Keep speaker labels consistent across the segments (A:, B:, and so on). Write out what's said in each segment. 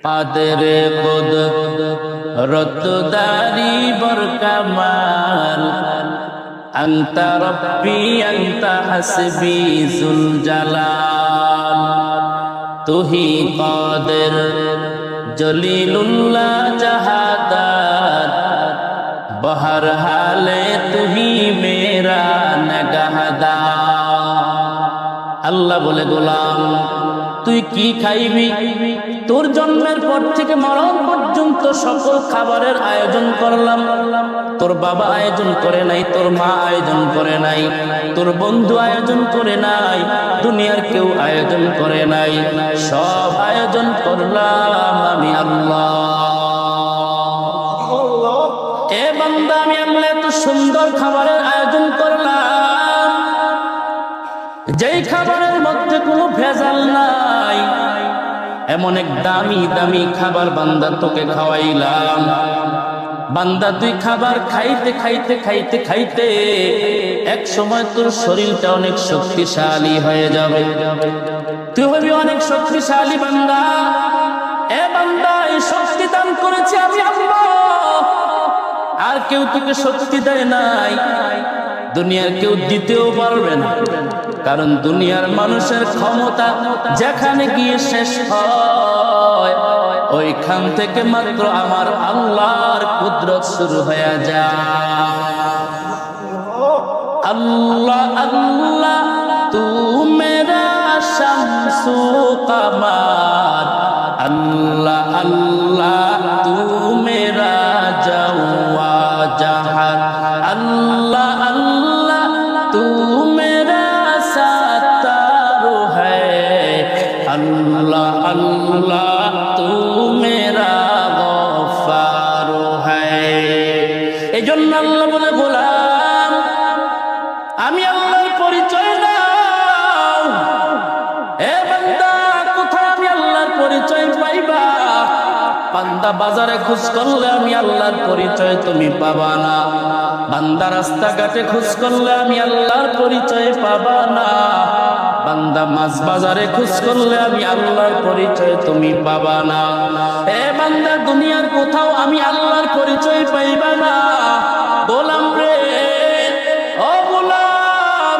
A: قادر قد رد داري بركمال أنت ربي أنت حسبي ذو الجلال তুহি কাদের জলিলুল্লাহ জাহাদার বহর হালে তুহি মেরা নগহদার আল্লাহ বলে গোলাম তুই কি খাইবি? তোর জন্মের পর থেকে মরণ পর্যন্ত সকল খাবারের আয়োজন করলাম। তোর বাবা আয়োজন করে নাই, তোর মা আয়োজন করে নাই, তোর বন্ধু আয়োজন করে নাই, দুনিয়ার কেউ আয়োজন করে নাই। সব আয়োজন করলাম আমি আল্লাহ। এ সুন্দর খাবারের আয়োজন করলাম। যেই খাবারের মধ্যে কোনো ভেজাল নাই এমন এক দামি দামি খাবার বান্দা তোকে খাওয়াইলাম। বান্দা, তুই খাবার খাইতে খাইতে খাইতে খাইতে এক সময় তোর শরীরটা অনেক শক্তিশালী হয়ে যাবে। তুই হবি অনেক শক্তিশালী বান্দা। এ বান্দা, এই শক্তি দান করেছি আমি আর কেউ তোকে শক্তি দেয় নাই। দুনিয়ার কেউ দিতেও পারবে না। কারণ দুনিয়ার মানুষের ক্ষমতা যেখানে গিয়ে শেষ হয়, ওইখান থেকে মাত্র আমার আল্লাহর কুদরত শুরু হয়ে যায়। আল্লাহ আল্লাহ তু মেরা শামসু কামার আল্লাহ আল্লাহ তু মেরা গফার এই জন্য আল্লাহ বলে, গোলাম, আমি আল্লাহর পরিচয় দাও। এ বান্দা, কোথায় আমি আল্লাহর পরিচয় পাইবা? বান্দা বাজারে খোঁজ করলে আমি আল্লাহর পরিচয় তুমি পাবা না। বান্দা রাস্তাঘাটে খোঁজ করলে আমি আল্লাহর পরিচয় পাবা না। বান্দা মাছ বাজারে খোঁজ করলে আমি আল্লাহর পরিচয় তুমি পাবা না। এ বান্দা, দুনিয়ার কোথাও আমি আল্লাহর পরিচয় পাইবা না। গোলাম রে, ও গোলাম,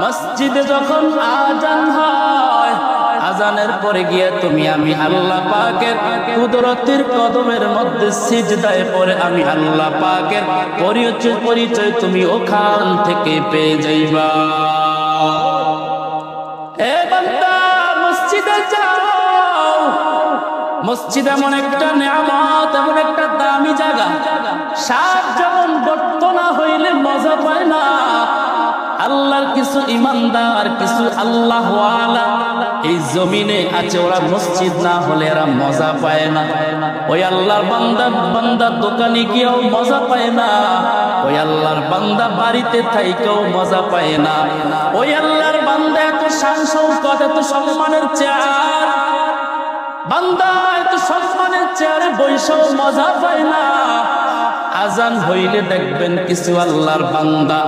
A: মসজিদে যখন আজান হয় আজানের পরে গিয়ে তুমি আমি আল্লাহ পাকের কুদরতির কদমের মধ্যে সিজদায় পরে আমি আল্লাহ পাকের পরিচয় পরিচয় তুমি ওখান থেকে পেয়ে যাইবা। মসজিদে এমন একটা দামি জায়গা। হইলে মজা পায় না। আল্লাহর কিছু ইমানদার, কিছু আল্লাহ এই জমিনে আছে, ওরা মসজিদ না হলে এরা মজা পায় না। ওই আল্লাহর বান্দা বান্দা দোকানে গিয়েও মজা পায় না। ওই আল্লাহর বান্দা বাড়িতে থাইকেও মজা পায় না। ওই আল্লাহর এত শান শৌকত এত সম্মানের চেয়ার। বান্দা এত সম্মানের চেয়ারে বৈশাও মজা পায় না। আজান হইলে দেখবেন কিছু আল্লাহর বান্দা,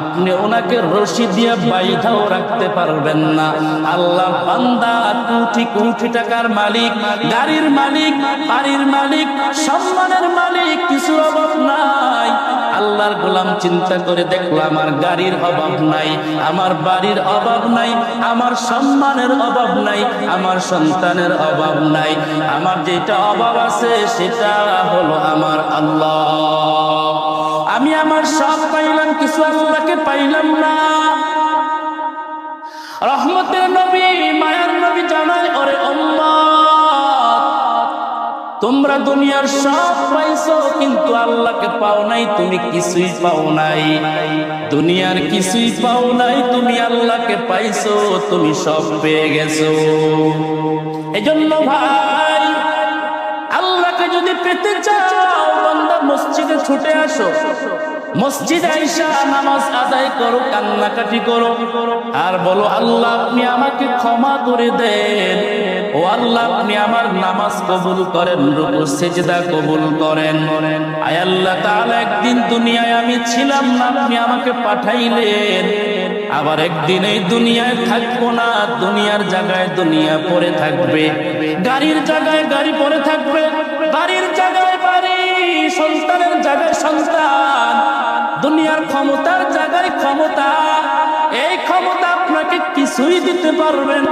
A: আপনি ওনাকে রশি দিয়ে বাইধাও রাখতে পারবেন না। আল্লাহ বান্দা কোটি কোটি টাকার মালিক, গাড়ির মালিক, বাড়ির মালিক, সম্মানের মালিক কিছু অভাব নাই। আল্লাহর গোলাম চিন্তা করে দেখল আমার গাড়ির অভাব নাই, আমার বাড়ির অভাব নাই, আমার সম্মানের অভাব নাই, আমার সন্তানের অভাব নাই। আমার যেটা অভাব আছে সেটা হলো আমার আল্লাহ। আমি আমার সব পাইলাম, কিছু আল্লাহকে পাইলাম না। রহমতের নবী তোমরা দুনিয়ার সব পাইছো, কিন্তু আল্লাহকে পাও নাই, তুমি কিছুই পাও নাই। দুনিয়ার কিছুই পাও নাই, তুমি আল্লাহকে পাইছো, তুমি সব পেয়ে গেছো। এজন্য ভাই, আল্লাহকে যদি পেতে চাও, বান্দা মসজিদে ছুটে আসো। মসজিদ আইসা নামাজ আদায় করো, কান্নাকাটি করো। আর বলো, আল্লাহ, আপনি আমাকে ক্ষমা করে দেন। ও আল্লাহ, আপনি আমার নামাজ কবুল করেন, রুকু, সেজদা কবুল করেন। আয় আল্লাহ তাআলা, একদিন দুনিয়ায় আমি ছিলাম না, আপনি আমাকে পাঠাইলেন। আবার একদিন এই দুনিয়ায় থাকব না, দুনিয়ার জায়গায় দুনিয়া পড়ে থাকবে। গাড়ির জায়গায় গাড়ি পড়ে থাকবে, বাড়ির জায়গায় বাড়ি, সন্তানের জায়গায় সন্তান, দুনিয়ার ক্ষমতার জায়গায় ক্ষমতা। এই ক্ষমতা আপনাকে কিছুই দিতে পারবেন